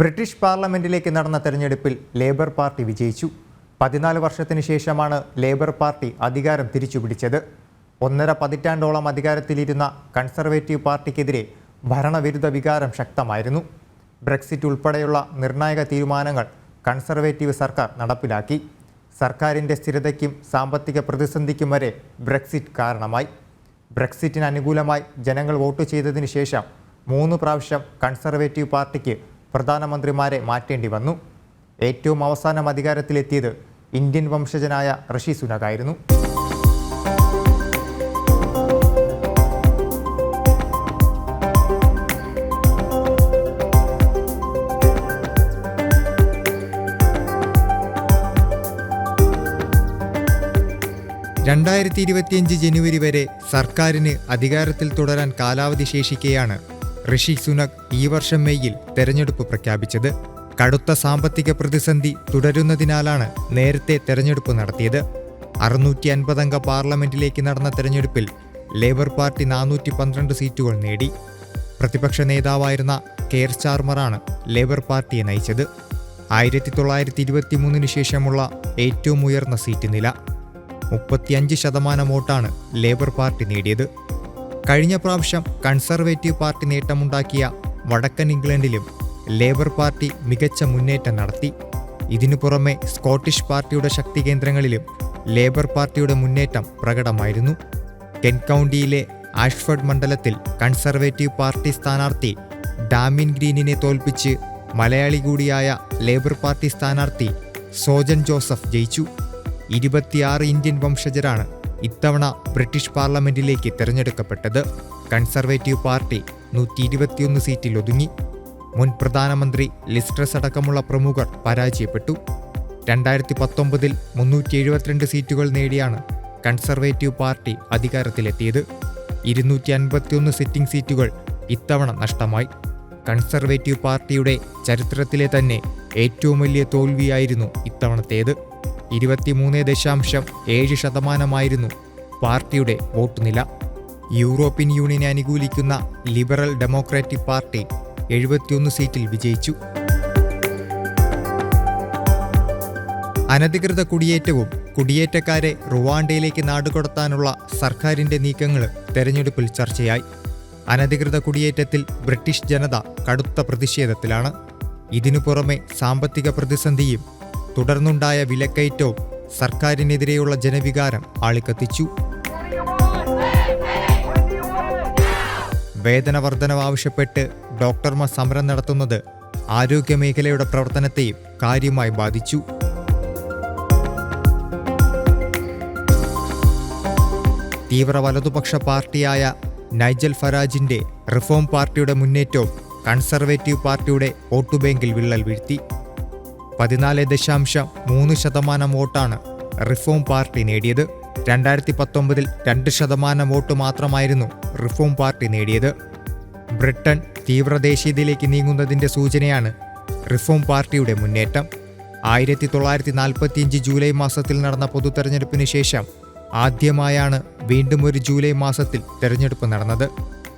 British പാർലമെന്റിലേക്ക് നടന്ന തെരഞ്ഞെടുപ്പിൽ ലേബർ പാർട്ടി വിജയിച്ചു. പതിനാല് വർഷത്തിന് ശേഷമാണ് ലേബർ പാർട്ടി അധികാരം തിരിച്ചുപിടിച്ചത്. ഒന്നര പതിറ്റാണ്ടോളം അധികാരത്തിലിരുന്ന കൺസർവേറ്റീവ് പാർട്ടിക്കെതിരെ ഭരണവിരുദ്ധ വികാരം ശക്തമായിരുന്നു. ബ്രെക്സിറ്റ് ഉൾപ്പെടെയുള്ള നിർണായക തീരുമാനങ്ങൾ കൺസർവേറ്റീവ് സർക്കാർ നടപ്പിലാക്കി. സർക്കാരിന്റെ സ്ഥിരതയ്ക്കും സാമ്പത്തിക പ്രതിസന്ധിക്കും വരെ ബ്രെക്സിറ്റ് കാരണമായി. ബ്രെക്സിറ്റിന് അനുകൂലമായി ജനങ്ങൾ വോട്ട് ചെയ്തതിനു ശേഷം മൂന്ന് പ്രാവശ്യം കൺസർവേറ്റീവ് പാർട്ടിക്ക് പ്രധാനമന്ത്രിമാരെ മാറ്റേണ്ടി വന്നു. ഏറ്റവും അവസാനം അധികാരത്തിലെത്തിയത് ഇന്ത്യൻ വംശജനായ ഋഷി സുനകായിരുന്നു. രണ്ടായിരത്തി ഇരുപത്തിയഞ്ച് ജനുവരി വരെ സർക്കാരിന് അധികാരത്തിൽ തുടരാൻ കാലാവധി ശേഷിക്കെയാണ് ഋഷി സുനക് ഈ വർഷം മെയ്യിൽ തെരഞ്ഞെടുപ്പ് പ്രഖ്യാപിച്ചത്. കടുത്ത സാമ്പത്തിക പ്രതിസന്ധി തുടരുന്നതിനാലാണ് നേരത്തെ തെരഞ്ഞെടുപ്പ് നടത്തിയത്. അറുന്നൂറ്റി അൻപതംഗ പാർലമെന്റിലേക്ക് നടന്ന തെരഞ്ഞെടുപ്പിൽ ലേബർ പാർട്ടി നാനൂറ്റി പന്ത്രണ്ട് സീറ്റുകൾ നേടി. പ്രതിപക്ഷ നേതാവായിരുന്ന കെയർ സ്റ്റാർമറാണ് ലേബർ പാർട്ടിയെ നയിച്ചത്. ആയിരത്തി തൊള്ളായിരത്തി ഇരുപത്തി മൂന്നിന് ശേഷമുള്ള ഏറ്റവും ഉയർന്ന സീറ്റ് നില. മുപ്പത്തിയഞ്ച് ശതമാനം വോട്ടാണ് ലേബർ പാർട്ടി നേടിയത്. കഴിഞ്ഞ പ്രാവശ്യം കൺസർവേറ്റീവ് പാർട്ടി നേട്ടമുണ്ടാക്കിയ വടക്കൻ ഇംഗ്ലണ്ടിലും ലേബർ പാർട്ടി മികച്ച മുന്നേറ്റം നടത്തി. ഇതിനു പുറമെ സ്കോട്ടിഷ് പാർട്ടിയുടെ ശക്തി കേന്ദ്രങ്ങളിലും ലേബർ പാർട്ടിയുടെ മുന്നേറ്റം പ്രകടമായിരുന്നു. കെൻ കൗണ്ടിയിലെ ആഷ്ഫർഡ് മണ്ഡലത്തിൽ കൺസർവേറ്റീവ് പാർട്ടി സ്ഥാനാർത്ഥി ഡാമിൻ ഗ്രീനിനെ തോൽപ്പിച്ച് മലയാളി കൂടിയായ ലേബർ പാർട്ടി സ്ഥാനാർത്ഥി സോജൻ ജോസഫ് ജയിച്ചു. ഇരുപത്തിയാറ് ഇന്ത്യൻ വംശജരാണ് ഇത്തവണ ബ്രിട്ടീഷ് പാർലമെന്റിലേക്ക് തിരഞ്ഞെടുക്കപ്പെട്ടത് കൺസർവേറ്റീവ് പാർട്ടി നൂറ്റി ഇരുപത്തിയൊന്ന് സീറ്റിൽ ഒതുങ്ങി മുൻ പ്രധാനമന്ത്രി ലിസ്ട്രസ് അടക്കമുള്ള പ്രമുഖർ പരാജയപ്പെട്ടു. രണ്ടായിരത്തി പത്തൊമ്പതിൽ മുന്നൂറ്റി എഴുപത്തിരണ്ട് സീറ്റുകൾ നേടിയാണ് കൺസർവേറ്റീവ് പാർട്ടി അധികാരത്തിലെത്തിയത്. ഇരുന്നൂറ്റി അൻപത്തിയൊന്ന് സിറ്റിംഗ് സീറ്റുകൾ ഇത്തവണ നഷ്ടമായി. കൺസർവേറ്റീവ് പാർട്ടിയുടെ ചരിത്രത്തിലെ തന്നെ ഏറ്റവും വലിയ തോൽവിയായിരുന്നു ഇത്തവണത്തേത്. ഇരുപത്തിമൂന്ന് ദശാംശം ഏഴ് ശതമാനമായിരുന്നു പാർട്ടിയുടെ വോട്ട് നില. യൂറോപ്യൻ യൂണിയനെ അനുകൂലിക്കുന്ന ലിബറൽ ഡെമോക്രാറ്റിക് പാർട്ടി എഴുപത്തിയൊന്ന് സീറ്റിൽ വിജയിച്ചു. അനധികൃത കുടിയേറ്റവും കുടിയേറ്റക്കാരെ റുവാണ്ടയിലേക്ക് നാടുകടത്താനുള്ള സർക്കാരിന്റെ നീക്കങ്ങൾ തെരഞ്ഞെടുപ്പിൽ ചർച്ചയായി. അനധികൃത കുടിയേറ്റത്തിൽ ബ്രിട്ടീഷ് ജനത കടുത്ത പ്രതിഷേധത്തിലാണ്. ഇതിനു പുറമെ സാമ്പത്തിക പ്രതിസന്ധിയും തുടർന്നുണ്ടായ വിലക്കയറ്റവും സർക്കാരിനെതിരെയുള്ള ജനവികാരം ആളിക്കത്തിച്ചു. വേതന വർധനവ് ആവശ്യപ്പെട്ട് ഡോക്ടർമാർ സമരം നടത്തുന്നത് ആരോഗ്യമേഖലയുടെ പ്രവർത്തനത്തെയും കാര്യമായി ബാധിച്ചു. തീവ്ര വലതുപക്ഷ പാർട്ടിയായ നൈജൽ ഫരാജിന്റെ റിഫോം പാർട്ടിയുടെ മുന്നേറ്റവും കൺസർവേറ്റീവ് പാർട്ടിയുടെ വോട്ടുബാങ്കിൽ വിള്ളൽ വീഴ്ത്തി. പതിനാല് ദശാംശം മൂന്ന് ശതമാനം വോട്ടാണ് റിഫോം പാർട്ടി നേടിയത്. രണ്ടായിരത്തി പത്തൊമ്പതിൽ രണ്ട് ശതമാനം വോട്ട് മാത്രമായിരുന്നു റിഫോം പാർട്ടി നേടിയത്. ബ്രിട്ടൻ തീവ്രദേശീയതയിലേക്ക് നീങ്ങുന്നതിന്റെ സൂചനയാണ് റിഫോം പാർട്ടിയുടെ മുന്നേറ്റം. ആയിരത്തി തൊള്ളായിരത്തി നാൽപ്പത്തിയഞ്ച് ജൂലൈ മാസത്തിൽ നടന്ന പൊതു തെരഞ്ഞെടുപ്പിന് ശേഷം ആദ്യമായാണ് വീണ്ടും ഒരു ജൂലൈ മാസത്തിൽ തെരഞ്ഞെടുപ്പ് നടന്നത്.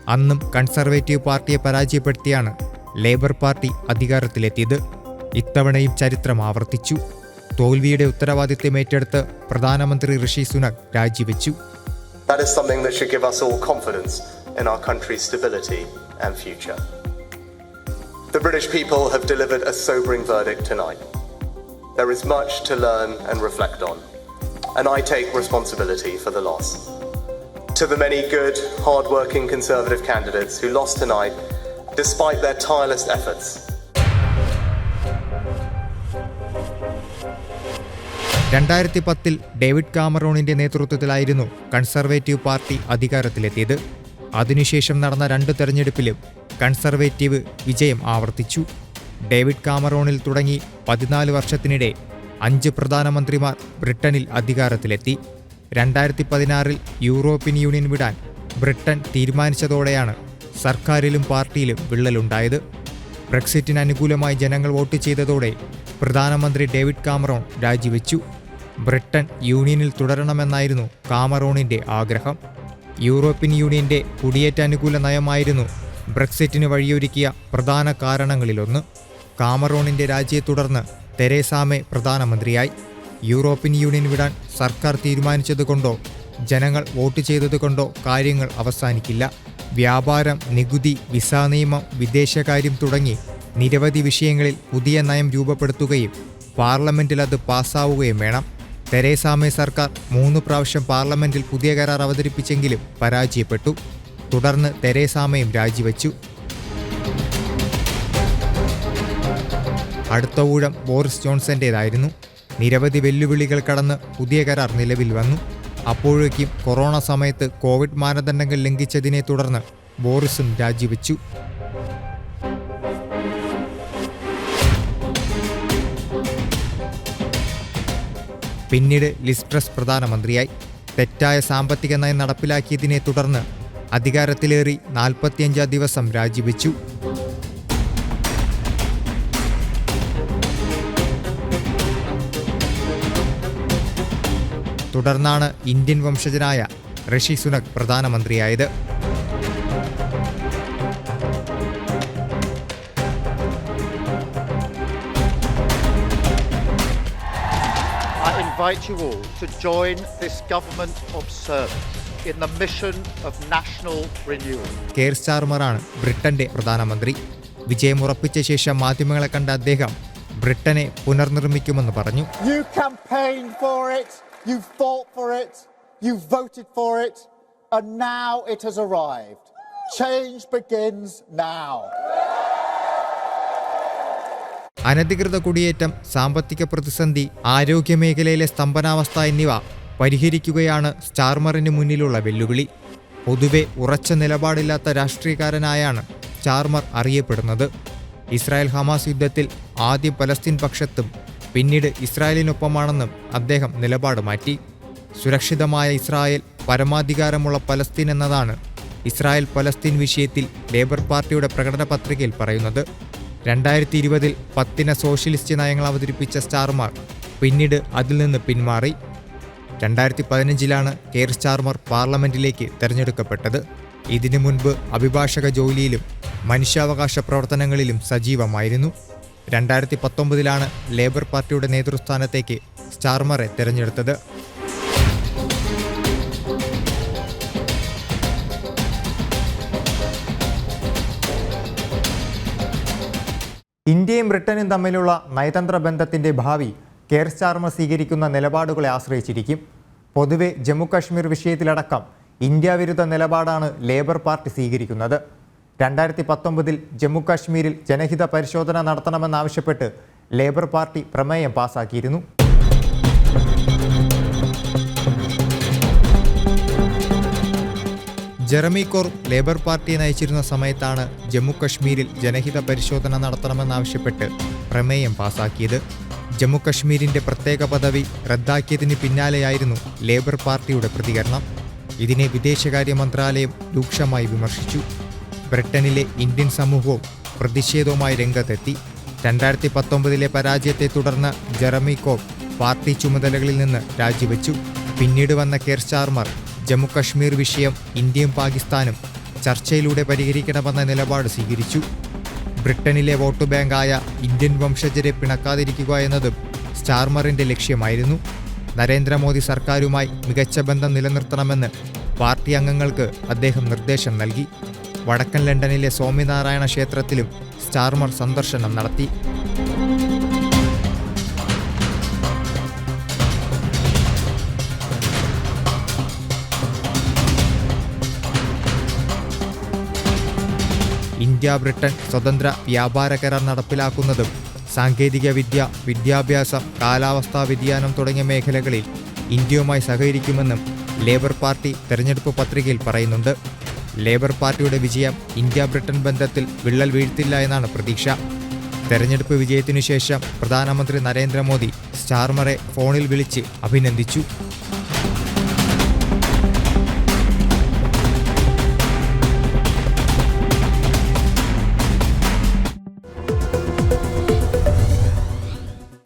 അന്നും കൺസർവേറ്റീവ് പാർട്ടിയെ പരാജയപ്പെടുത്തിയാണ് ലേബർ പാർട്ടി അധികാരത്തിലെത്തിയത്. ഇത്തവണയും ചരിത്രം ആവർത്തിച്ചു തോൽവിയുടെ ഉത്തരവാദിത്തം ഏറ്റെടുത്ത് പ്രധാനമന്ത്രി ഋഷി സുനക് രാജിവെച്ചു That is something that should us confidence in our country's stability and future. The British people have delivered a sobering verdict tonight. There is much to learn and reflect on, and I take responsibility for the loss. To the many good, hard working Conservative candidates who lost tonight, despite their tireless efforts, രണ്ടായിരത്തി പത്തിൽ David കാമറോണിന്റെ നേതൃത്വത്തിലായിരുന്നു conservative party അധികാരത്തിലെത്തിയത്. അതിനുശേഷം നടന്ന രണ്ട് തെരഞ്ഞെടുപ്പിലും conservative വിജയം ആവർത്തിച്ചു. David കാമറോണിൽ തുടങ്ങി പതിനാല് വർഷത്തിനിടെ അഞ്ച് പ്രധാനമന്ത്രിമാർ ബ്രിട്ടനിൽ അധികാരത്തിലെത്തി. രണ്ടായിരത്തി പതിനാറിൽ യൂറോപ്യൻ യൂണിയൻ വിടാൻ ബ്രിട്ടൻ തീരുമാനിച്ചതോടെയാണ് സർക്കാരിലും പാർട്ടിയിലും വിള്ളലുണ്ടായത്. ബ്രെക്സിറ്റിന് അനുകൂലമായി ജനങ്ങൾ വോട്ട് ചെയ്തതോടെ പ്രധാനമന്ത്രി ഡേവിഡ് കാമറോൺ രാജിവെച്ചു. ബ്രിട്ടൻ യൂണിയനിൽ തുടരണമെന്നായിരുന്നു കാമറോണിന്റെ ആഗ്രഹം. യൂറോപ്യൻ യൂണിയന്റെ കുടിയേറ്റ അനുകൂല നയമായിരുന്നു ബ്രെക്സിറ്റിന് വഴിയൊരുക്കിയ പ്രധാന കാരണങ്ങളിലൊന്ന്. കാമറോണിന്റെ രാജ്യത്തെ തുടർന്ന് തെരേസാമെ പ്രധാനമന്ത്രിയായി. യൂറോപ്യൻ യൂണിയൻ വിടാൻ സർക്കാർ തീരുമാനിച്ചതുകൊണ്ടോ ജനങ്ങൾ വോട്ട് ചെയ്തതുകൊണ്ടോ കാര്യങ്ങൾ അവസാനിക്കില്ല. വ്യാപാരം നികുതി വിസ നിയമം വിദേശകാര്യം തുടങ്ങി നിരവധി വിഷയങ്ങളിൽ പുതിയ നയം രൂപപ്പെടുത്തുകയും പാർലമെന്റിൽ അത് പാസ്സാവുകയും വേണം. തെരേസാമെ സർക്കാർ മൂന്ന് പ്രാവശ്യം പാർലമെന്റിൽ പുതിയ കരാർ അവതരിപ്പിച്ചെങ്കിലും പരാജയപ്പെട്ടു. തുടർന്ന് തെരേസാമയും രാജിവെച്ചു. അടുത്ത ഊഴം ബോറിസ് ജോൺസന്റേതായിരുന്നു. നിരവധി വെല്ലുവിളികൾ കടന്ന് പുതിയ കരാർ നിലവിൽ വന്നു. അപ്പോഴേക്കും കൊറോണ സമയത്ത് കോവിഡ് മാനദണ്ഡങ്ങൾ ലംഘിച്ചതിനെ തുടർന്ന് ബോറിസും രാജിവെച്ചു. പിന്നീട് ലിസ്ട്രസ് പ്രധാനമന്ത്രിയായി. തെറ്റായ സാമ്പത്തിക നയം നടപ്പിലാക്കിയതിനെ തുടർന്ന് അധികാരത്തിലേറി നാൽപ്പത്തിയഞ്ചാം ദിവസം രാജിവെച്ചു. തുടർന്നാണ് ഇന്ത്യൻ വംശജനായ ഋഷി സുനക് പ്രധാനമന്ത്രിയായത്. Invite you all to join this government of service in the mission of national renewal. Keir സ്റ്റാർമറാണ് ബ്രിട്ടന്റെ പ്രധാനമന്ത്രി വിജയമുറപ്പിച്ച ശേഷം മാധ്യമങ്ങളെ കണ്ട അദ്ദേഹം ബ്രിട്ടനെ പുനർനിർമ്മിക്കുമെന്ന് പറഞ്ഞു You campaigned for it, you fought for it, you voted for it, and now it has arrived. Change begins now. അനധികൃത കുടിയേറ്റം സാമ്പത്തിക പ്രതിസന്ധി ആരോഗ്യമേഖലയിലെ സ്തംഭനാവസ്ഥ എന്നിവ പരിഹരിക്കുകയാണ് സ്റ്റാർമറിന് മുന്നിലുള്ള വെല്ലുവിളി. പൊതുവെ ഉറച്ച നിലപാടില്ലാത്ത രാഷ്ട്രീയക്കാരനായാണ് സ്റ്റാർമർ അറിയപ്പെടുന്നത്. ഇസ്രായേൽ ഹമാസ് യുദ്ധത്തിൽ ആദ്യം പലസ്തീൻ പക്ഷത്തും പിന്നീട് ഇസ്രായേലിനൊപ്പമാണെന്നും അദ്ദേഹം നിലപാട് മാറ്റി. സുരക്ഷിതമായ ഇസ്രായേൽ പരമാധികാരമുള്ള പലസ്തീൻ എന്നതാണ് ഇസ്രായേൽ പലസ്തീൻ വിഷയത്തിൽ ലേബർ പാർട്ടിയുടെ പ്രകടന പത്രികയിൽ പറയുന്നത്. രണ്ടായിരത്തി ഇരുപതിൽ പത്തിന സോഷ്യലിസ്റ്റ് നയങ്ങൾ അവതരിപ്പിച്ച സ്റ്റാർമാർ പിന്നീട് അതിൽ നിന്ന് പിന്മാറി. രണ്ടായിരത്തി പതിനഞ്ചിലാണ് കെയർ സ്റ്റാർമർ പാർലമെന്റിലേക്ക് തെരഞ്ഞെടുക്കപ്പെട്ടത്. ഇതിനു മുൻപ് അഭിഭാഷക ജോലിയിലും മനുഷ്യാവകാശ പ്രവർത്തനങ്ങളിലും സജീവമായിരുന്നു. രണ്ടായിരത്തി പത്തൊമ്പതിലാണ് ലേബർ പാർട്ടിയുടെ നേതൃസ്ഥാനത്തേക്ക് സ്റ്റാർമറെ തെരഞ്ഞെടുത്തത്. ഇന്ത്യയും ബ്രിട്ടനും തമ്മിലുള്ള നയതന്ത്ര ബന്ധത്തിന്റെ ഭാവി കെയർ സ്റ്റാർമർ സ്വീകരിക്കുന്ന നിലപാടുകളെ ആശ്രയിച്ചിരിക്കും. പൊതുവെ ജമ്മു കാശ്മീർ വിഷയത്തിലടക്കം ഇന്ത്യ വിരുദ്ധ നിലപാടാണ് ലേബർ പാർട്ടി സ്വീകരിക്കുന്നത്. രണ്ടായിരത്തി പത്തൊമ്പതിൽ ജമ്മു കാശ്മീരിൽ ജനഹിത പരിശോധന നടത്തണമെന്നാവശ്യപ്പെട്ട് ലേബർ പാർട്ടി പ്രമേയം പാസാക്കിയിരുന്നു. ജെറമി കോർ ലേബർ പാർട്ടിയെ നയിച്ചിരുന്ന സമയത്താണ് ജമ്മു കശ്മീരിൽ ജനഹിത പരിശോധന നടത്തണമെന്നാവശ്യപ്പെട്ട് പ്രമേയം പാസാക്കിയത്. ജമ്മു കശ്മീരിന്റെ പ്രത്യേക പദവി റദ്ദാക്കിയതിന് പിന്നാലെയായിരുന്നു ലേബർ പാർട്ടിയുടെ പ്രതികരണം. ഇതിനെ വിദേശകാര്യ മന്ത്രാലയം രൂക്ഷമായി വിമർശിച്ചു. ബ്രിട്ടനിലെ ഇന്ത്യൻ സമൂഹവും പ്രതിഷേധവുമായി രംഗത്തെത്തി. രണ്ടായിരത്തി പത്തൊമ്പതിലെ പരാജയത്തെ തുടർന്ന് ജെറമി കോർ പാർട്ടി ചുമതലകളിൽ നിന്ന് രാജിവെച്ചു. പിന്നീട് വന്ന കെയർ സ്റ്റാർമർ ജമ്മു കശ്മീർ വിഷയം ഇന്ത്യയും പാകിസ്ഥാനും ചർച്ചയിലൂടെ പരിഹരിക്കണമെന്ന നിലപാട് സ്വീകരിച്ചു. ബ്രിട്ടനിലെ വോട്ട് ബാങ്കായ ഇന്ത്യൻ വംശജരെ പിണക്കാതിരിക്കുക എന്നതും സ്റ്റാർമറിന്റെ ലക്ഷ്യമായിരുന്നു. നരേന്ദ്രമോദി സർക്കാരുമായി മികച്ച ബന്ധം നിലനിർത്തണമെന്ന് പാർട്ടി അംഗങ്ങൾക്ക് അദ്ദേഹം നിർദ്ദേശം നൽകി. വടക്കൻ ലണ്ടനിലെ സ്വാമിനാരായണ ക്ഷേത്രത്തിലും സ്റ്റാർമർ സന്ദർശനം നടത്തി. ഇന്ത്യ ബ്രിട്ടൻ സ്വതന്ത്ര വ്യാപാര കരാർ നടപ്പിലാക്കുന്നതും സാങ്കേതികവിദ്യ വിദ്യാഭ്യാസം കാലാവസ്ഥാ വ്യതിയാനം തുടങ്ങിയ മേഖലകളിൽ ഇന്ത്യയുമായി സഹകരിക്കുമെന്നും ലേബർ പാർട്ടി തെരഞ്ഞെടുപ്പ് പത്രികയിൽ പറയുന്നുണ്ട്. ലേബർ പാർട്ടിയുടെ വിജയം ഇന്ത്യ ബ്രിട്ടൻ ബന്ധത്തിൽ വിള്ളൽ വീഴ്ത്തില്ല എന്നാണ് പ്രതീക്ഷ. തെരഞ്ഞെടുപ്പ് വിജയത്തിനു ശേഷം പ്രധാനമന്ത്രി നരേന്ദ്രമോദി സ്റ്റാർമറെ ഫോണിൽ വിളിച്ച് അഭിനന്ദിച്ചു.